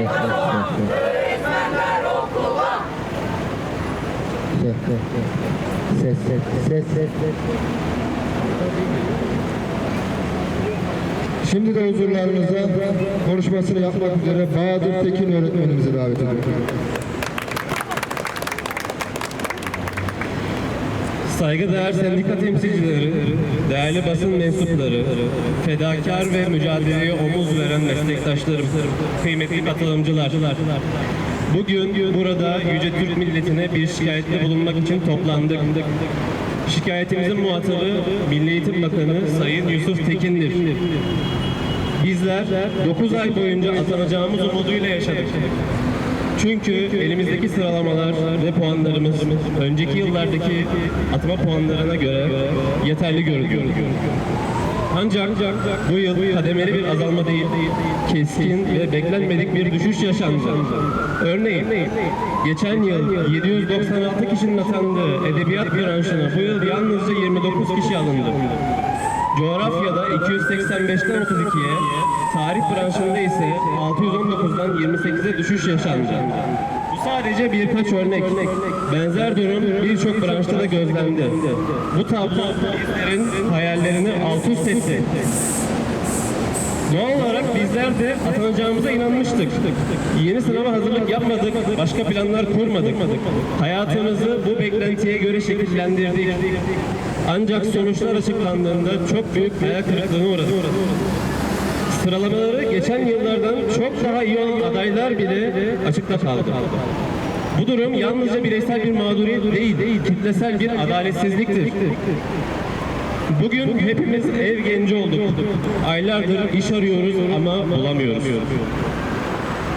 Ses ses ses ses ses ses. Şimdi de huzurlarınıza konuşmasını yapmak üzere Bahadır Tekin öğretmenimizi davet ediyorum. Saygıdeğer sendika temsilcileri, değerli basın mensupları, fedakar ve mücadeleye omuz veren meslektaşlarım, kıymetli katılımcılar. Bugün burada Yüce Türk milletine bir şikayette bulunmak için toplandık. Şikayetimizin muhatabı Milli Eğitim Bakanı Sayın Yusuf Tekin'dir. Bizler 9 ay boyunca atanacağımız umuduyla yaşadık. Çünkü elimizdeki sıralamalar ve puanlarımız önceki yıllardaki atma puanlarına göre yeterli görünüyor. Ancak bu yıl kademeli bir azalma değil, keskin ve beklenmedik bir düşüş yaşandı. Örneğin, geçen yıl 796 kişinin atandığı edebiyat branşına bu yıl yalnızca 29 kişi alındı. Coğrafyada 285'ten 32'ye, tarih branşında ise 619'dan 28'e düşüş yaşandı. Bu sadece birkaç örnek. Benzer durum birçok branşta da gözlendi. Bu tablo bizlerin hayallerini alt üst etti. Doğal olarak bizler de atanacağımıza inanmıştık. Yeni sınava hazırlık yapmadık, başka planlar kurmadık. Hayatımızı bu beklentiye göre şekillendirdik. Ancak sonuçlar açıklandığında çok büyük hayal kırıklığına uğradık. Sıralamaları geçen yıllardan çok daha iyi olan adaylar bile açıkta kaldı. Bu durum yalnızca bireysel bir mağduriyet değil, kitlesel bir adaletsizliktir. Bugün hepimiz ev genci olduk. Aylardır iş arıyoruz ama bulamıyoruz.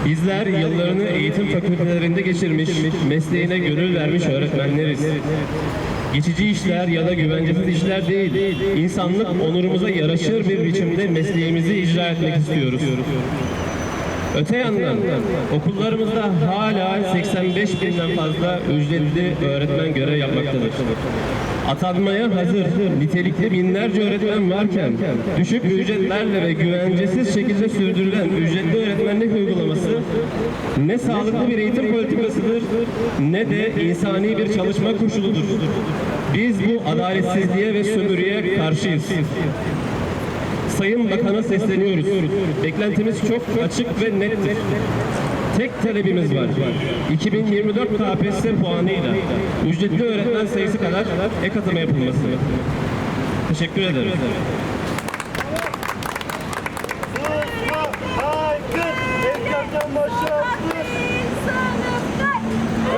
Bizler yıllarını eğitim fakültelerinde geçirmiş, mesleğine gönül vermiş öğretmenleriz. Geçici işler ya da güvencesiz işler değil, insanlık onurumuza yaraşır bir biçimde mesleğimizi icra etmek istiyoruz. Öte yandan okullarımızda hala 85 binden fazla ücretli öğretmen görev yapmaktadır. Atanmaya hazır nitelikli binlerce öğretmen varken düşük ücretlerle ve güvencesiz şekilde sürdürülen ücretli öğretmenlik uygulaması ne sağlıklı bir eğitim politikasıdır ne de insani bir çalışma koşuludur. Biz bu adaletsizliğe ve sömürüye karşıyız. Sayın Bakan'a sesleniyoruz. Beklentimiz çok açık ve nettir. Tek talebimiz var. 2024 KPSS puanıyla ücretli öğretmen sayısı kadar ek atama yapılması. Teşekkür ederim.